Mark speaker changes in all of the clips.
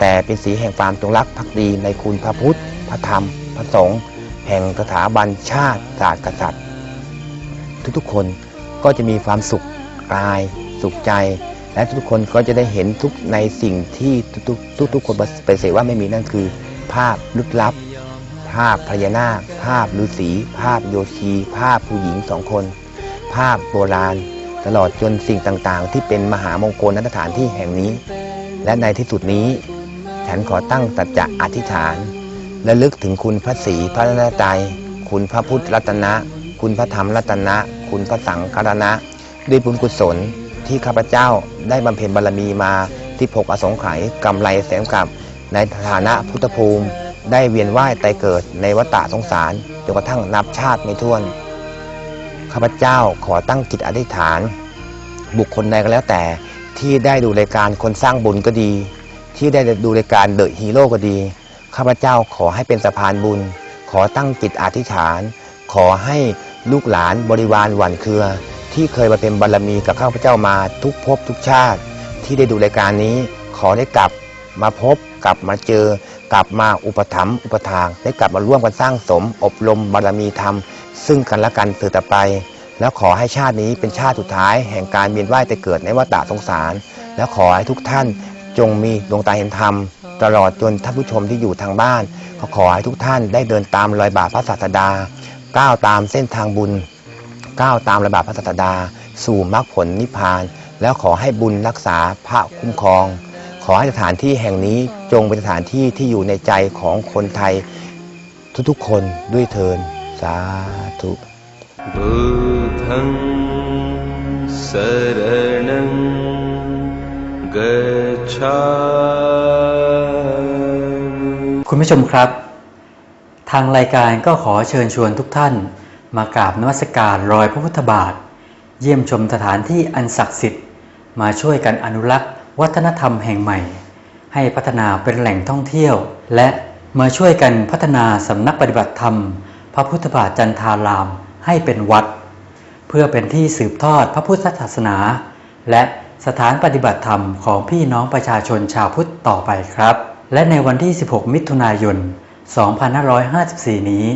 Speaker 1: แต่เป็นสีแห่งความจงรักภักดีในคุณพระพุทธ พระธรรม พระสงฆ์แห่งสถาบันชาติศาสตร์กษัตริย์ ทุกๆคนก็จะมีความสุขกาย สุขใจ และทุกคนก็จะได้เห็นทุกในสิ่งที่ทุกๆทุกๆคนปฏิเสธว่าไม่มีนั่นคือ ภาพลึกลับ ภาพพญานาค ภาพฤาษีภาพโยชีภาพผู้หญิงสองคน ภาพโบราณ ตลอดจนสิ่งต่างๆ ที่เป็นมหามงคลนสถานที่แห่งนี้ และในที่สุดนี้ ฉันขอตั้งสัจจะอธิษฐานและลึกถึงคุณพระศรีพระนตรัยคุณพระพุทธรัตนะ คุณพระธรรมรัตนะ คุณพระสังฆรัตนะ ด้วยบุญกุศลที่ข้าพเจ้าได้บำเพ็ญบารมีมาที่พกอสงไขยกำไรแสนกับ ในฐานะพุทธภูมิ ได้เวียนว่ายตายเกิดในวัฏสงสารจนกระทั่งนับชาติไม่ถ้วนข้าพเจ้าขอตั้งจิตอธิษฐาน บุคคลใดก็แล้วแต่ที่ได้ดูรายการคนสร้างบุญก็ดี ที่ได้ดูรายการเดอะฮีโร่ก็ดี ข้าพเจ้าขอให้เป็นสะพานบุญ ขอตั้งจิตอธิษฐาน ขอให้ลูกหลานบริวารหวันเครือ ที่เคยมาเป็นบารมีกับข้าพเจ้ามาทุกภพทุกชาติ ที่ได้ดูรายการนี้ ขอได้กลับมาพบกลับมาเจอ กลับมาอุปถัมภ์อุปทานได้กลับมาร่วมกันสร้างสม อบรมบารมีธรรม ซึ่งกันและกันสืบต่อไป แล้วขอให้ชาตินี้เป็นชาติสุดท้ายแห่งการเวียนว่ายแต่เกิดในวัฏสงสาร แล้วขอให้ทุกท่าน จงมีดวงตาเห็นธรรม ตลอดจนท่านผู้ชมที่อยู่ทางบ้านก็ขอให้ทุกท่านได้เดินตามรอยบาทพระศาสดา ก้าวตามเส้นทางบุญ ก้าวตามรอยบาทพระศาสดา สู่มรรคผลนิพพาน แล้วขอให้บุญรักษาพระคุ้มครอง ขอให้สถานที่แห่งนี้จงเป็นสถานที่ที่อยู่ในใจของคนไทยทุกๆคนด้วยเทินสาธุ
Speaker 2: บุธังสรณัง गच्छामि
Speaker 3: คุณผู้ชมครับ ทางรายการก็ขอเชิญชวนทุกท่าน มากราบนมัสการรอยพระพุทธบาท เยี่ยมชมสถานที่อันศักดิ์สิทธิ์ มาช่วยกันอนุรักษ์ วัฒนธรรมแห่งใหม่ ให้พัฒนาเป็นแหล่งท่องเที่ยว และมาช่วยกันพัฒนาสำนักปฏิบัติธรรม พระพุทธบาทจันทารามให้เป็นวัด เพื่อเป็นที่สืบทอดพระพุทธศาสนา และ สถานปฏิบัติธรรมของพี่น้องประชาชนชาวพุทธต่อไปครับ และในวันที่ 16 มิถุนายน 2554 นี้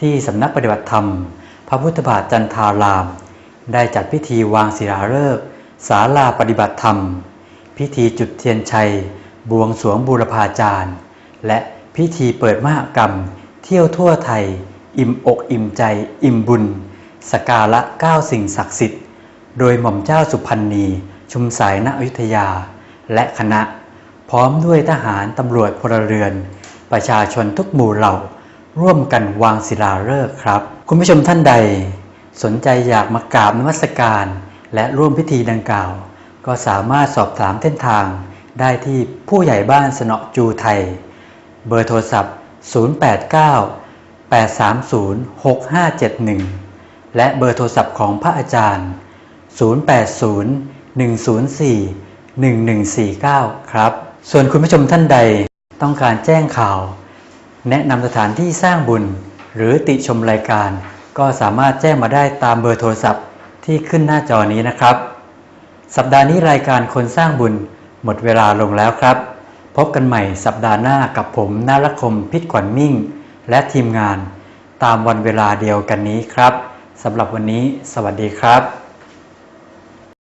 Speaker 3: ที่สำนักปฏิบัติธรรม พระพุทธบาทจันทาราม ได้จัดพิธีวางศิลาฤกษ์ศาลาปฏิบัติธรรม พิธีจุดเทียนชัย บวงสรวงบูรพาจารย์ และพิธีเปิดมหกรรม เที่ยวทั่วไทย อิ่มอกอิ่มใจ อิ่มบุญ สกาละเก้าสิ่งศักดิ์สิทธิ์ โดยหม่อมเจ้าสุพรรณี ชุมสายณอยุธยา และคณะ พร้อมด้วยทหารตำรวจพลเรือน ประชาชนทุกหมู่เหล่า ร่วมกันวางศิลาฤกษ์ครับ คุณผู้ชมท่านใด สนใจอยากมากราบนมัสการ และร่วมพิธีดังกล่าว ก็สามารถสอบถามเส้นทาง ได้ที่ผู้ใหญ่บ้านสนอจูไทย เบอร์โทรศัพท์ 089 830 6571 และเบอร์โทรศัพท์ของพระอาจารย์ 080 104 1149 ครับ ส่วนคุณผู้ชมท่านใดต้องการแจ้งข่าว แนะนำสถานที่สร้างบุญ หรือติชมรายการ ก็สามารถแจ้งมาได้ตามเบอร์โทรศัพท์ที่ขึ้นหน้าจอนี้นะครับ สัปดาห์นี้รายการคนสร้างบุญหมดเวลาลงแล้วครับ พบกันใหม่สัปดาห์หน้ากับผมนารคมพิษขวัญมิ่ง และทีมงาน ตามวันเวลาเดียวกันนี้ครับสำหรับวันนี้ สวัสดีครับ